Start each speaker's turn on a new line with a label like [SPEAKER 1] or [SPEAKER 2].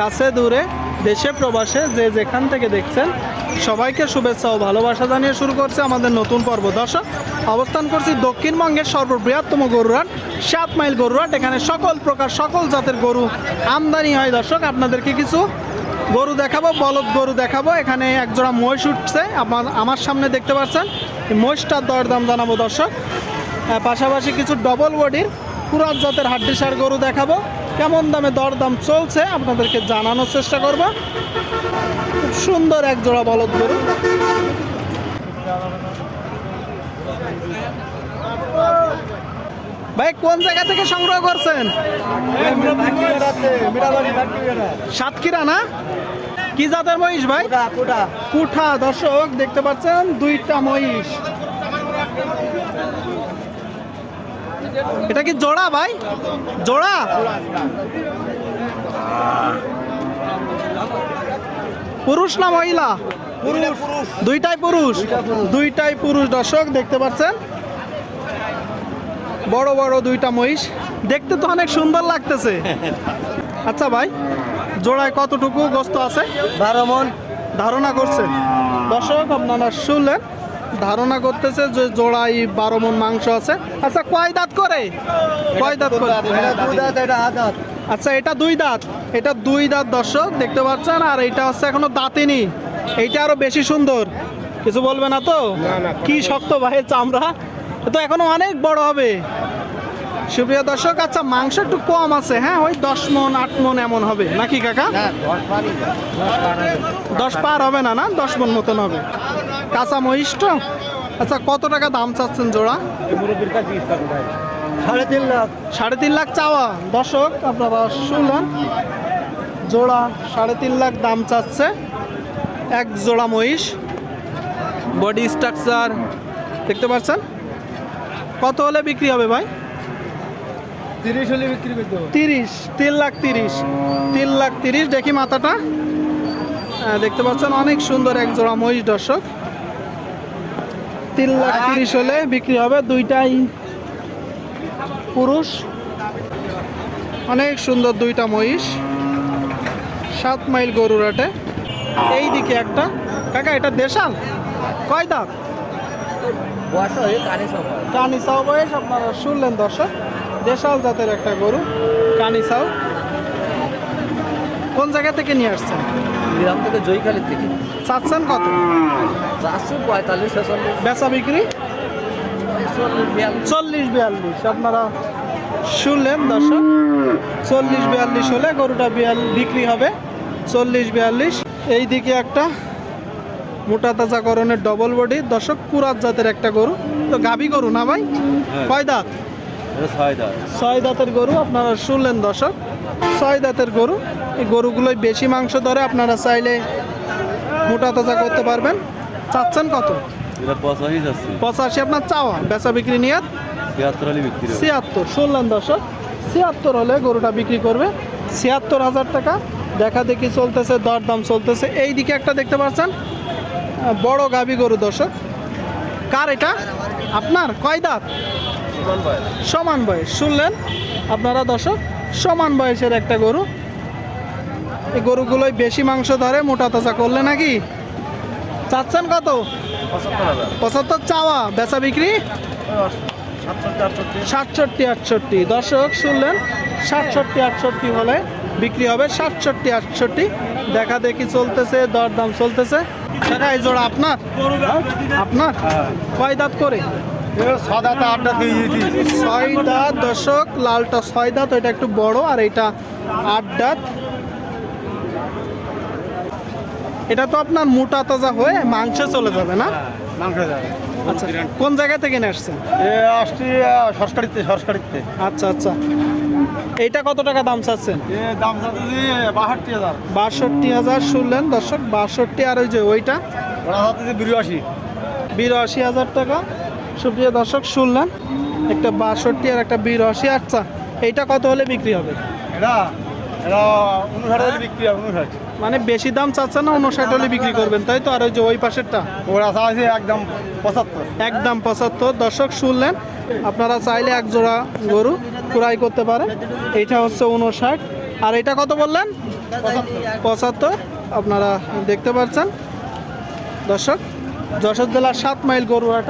[SPEAKER 1] কাছে, দূরে, দেশে, প্রবাসে, যে যেখান থেকে দেখছেন, সবাইকে শুভেচ্ছা ও ভালোবাসা জানিয়ে শুরু করছে আমাদের নতুন পর্ব। দর্শক, অবস্থান করছি দক্ষিণবঙ্গের সর্ববৃহত্তম গরুরাট সাত মাইল গরুরাট এখানে সকল প্রকার, সকল জাতের গরু আমদানি হয়। দর্শক, আপনাদেরকে কিছু গরু দেখাবো, বলদ গরু দেখাবো। এখানে একজোড়া মহিষ উঠছে। আপনার, আমার সামনে দেখতে পাচ্ছেন মহিষটার দরদাম জানাব দর্শক। পাশাপাশি কিছু ডবল বডির পুরাত জাতের হাড্ডিসার গরু দেখাবো। কেমন দামে দরদাম চলছে আপনাদেরকে জানানোর চেষ্টা করব। খুব সুন্দর এক জোড়া বলদ গরু। ভাই কোন জায়গা থেকে সংগ্রহ করছেন? সাতক্ষীরা না? কি জাতের মহিষ ভাই? কুঠা দর্শক দেখতে পাচ্ছেন দুইটা মহিষ। এটা কি জোড়া ভাই? জোড়া? পুরুষ না মহিলা? দুইটাই পুরুষ। দুইটাই পুরুষ। দর্শক দেখতে পাচ্ছেন? বড় বড় দুইটা মহিষ। দেখতে তো অনেক সুন্দর লাগতেছে। আচ্ছা ভাই জোড়ায় কতটুকু গোস্ত আছে?
[SPEAKER 2] বারো মন।
[SPEAKER 1] ধারণা করছে দর্শক আপনারা শুনলেন। ধারণা করতেছে যে জোড়াই বারো মন মাংস আছে। আচ্ছা কয় দাঁত করে? কয় দাঁত করে? আচ্ছা এটা দুই দাঁত। এটা দুই দাঁত দর্শক দেখতে পাচ্ছেন আর এটা হচ্ছে এখনও দাঁতেনি। এইটা আরও বেশি সুন্দর। কিছু বলবে না তো? কি শক্ত ভাই চামড়া। তো এখনও অনেক বড় হবে। সুপ্রিয় দর্শক আচ্ছা মাংস একটু কম আছে হ্যাঁ? ওই দশ মন আট মন এমন হবে। নাকি কাকা?
[SPEAKER 2] হবে।
[SPEAKER 1] দশ পার হবে না না? দশ মন মতন হবে। কাঁচা মহিষ তো? আচ্ছা কত টাকা দাম চাচ্ছেন জোড়া?
[SPEAKER 2] সাড়ে তিন লাখ।
[SPEAKER 1] সাড়ে তিন লাখ চাওয়া। দর্শক আপনারা শুনলেন। জোড়া সাড়ে তিন লাখ দাম চাচ্ছে। এক জোড়া মহিষ। বডি স্ট্রাকচার দেখতে পাচ্ছেন? কত হলে বিক্রি হবে ভাই?
[SPEAKER 2] তিরিশ হলে বিক্রি করতে
[SPEAKER 1] তিরিশ তিন লাখ তিরিশ। তিন লাখ তিরিশ দেখি মাথাটা। আহ, দেখতে পাচ্ছেন অনেক সুন্দর এক জোড়া মহিষ দর্শক। তিন লাখ তিরিশ হলে বিক্রি হবে। দুইটাই পুরুষ। অনেক সুন্দর দুইটা মহিষ। সাত মাইল গরুরাটে এই দিকে একটা। কাকা, এটা দেশাল? কয়
[SPEAKER 2] সব
[SPEAKER 1] কানিসাও বয়স আপনারা শুনলেন দর্শক। দেশাল জাতের একটা গরু কানিসাও কোন জায়গা থেকে নিয়ে আসছেন?
[SPEAKER 2] গ্রাম থেকে জয়খালির থেকে।
[SPEAKER 1] চাচ্ছেন কত?
[SPEAKER 2] চারশো পঁয়তাল্লিশ ছেচল্লিশ।
[SPEAKER 1] বেচা বিক্রি?
[SPEAKER 2] চল্লিশ বিয়াল্লিশ।
[SPEAKER 1] আপনারা শুনলেন দর্শক? চল্লিশ বিয়াল্লিশ হলে গরুটা বিয়াল বিক্রি হবে। চল্লিশ বিয়াল্লিশ। এই দিকে একটা মোটা তাজা করণের ডবল বডি দর্শক কুরাত জাতের একটা গরু। তো গাভী গরু না ভাই? কয় দাঁত?
[SPEAKER 2] ছয়
[SPEAKER 1] দাঁতের গরু আপনারা শুনলেন দর্শক ছয় দাঁতের গরু এই গরুগুলোই বেশি মাংস ধরে আপনারা চাইলে মোটা তাজা করতে পারবেন। চাচ্ছেন কত?
[SPEAKER 2] পঁচাশি
[SPEAKER 1] আপনার চাওয়া বেচা বিক্রি নিয়ে ছিয়াত্তর শুনলেন দর্শক ছিয়াত্তর হলে গরুটা বিক্রি করবে। ছিয়াত্তর হাজার টাকা দেখা দেখি চলতেছে দরদাম চলতেছে। এই দিকে একটা দেখতে পাচ্ছেন বড় গাবি গরু দর্শক। কার এটা? আপনার কয় দাঁত? সমান বয়স? শুনলেন? আপনারা দর্শক সমান বয়সের একটা গরু। এই গরুগুলোই বেশি মাংস ধরে মোটা তাজা করলে নাকি? চাচ্ছেন কত? পঁচাত্তর চাওয়া বেচা বিক্রি? সাতষট্টি আটষট্টি। দর্শক শুনলেন? সাতষট্টি আটষট্টি হলে বিক্রি হবে। সাতষট্টি আটষট্টি। দেখা দেখি চলতেছে দরদাম চলতেছে। টাকা এই জোড়া আপনার? আপনার? কয় দাঁত করে?
[SPEAKER 2] সাদাতে আড্ডা দিয়ে দিয়েছি।
[SPEAKER 1] ছয় দাঁত দর্শক লালটা ছয় দাঁত ওইটা একটু বড় আর এটা আট দাঁত এটা তো আপনার মোটা তাজা হয়ে মাংসে চলে যাবে না?
[SPEAKER 2] মাংস যাবে।
[SPEAKER 1] আচ্ছা কোন জায়গা থেকে নিয়ে আসছেন?
[SPEAKER 2] আসছি সরকারিতে সরকারিতে
[SPEAKER 1] আচ্ছা আচ্ছা। এইটা কত টাকা দাম চাচ্ছেন?
[SPEAKER 2] দাম হাজার।
[SPEAKER 1] বাষট্টি হাজার শুনলেন দর্শক বাষট্টি আর ওই যে ওইটা?
[SPEAKER 2] ওরা বিরাশি।
[SPEAKER 1] বিরাশি হাজার টাকা। সুপ্রিয় দর্শক শুনলেন? একটা বাষট্টি আর একটা বিরাশি। আচ্ছা এইটা কত হলে বিক্রি হবে?
[SPEAKER 2] এটা এটা উনষাট হাজার বিক্রি হবে উনষাট।
[SPEAKER 1] মানে বেশি দাম চাচ্ছে না উনষাট হলে বিক্রি করবেন তাই তো? আর ওই যে ওই পাশেরটা?
[SPEAKER 2] ওরা চাইছে একদম পঁচাত্তর।
[SPEAKER 1] একদম পঁচাত্তর। দর্শক শুনলেন? আপনারা চাইলে এক জোড়া গরু ক্রয় করতে পারে। এইটা হচ্ছে উনষাট। আর এটা কত বললেন? পঁচাত্তর। আপনারা দেখতে পাচ্ছেন। দর্শক যশোর জেলার সাত মাইল গরুহাটে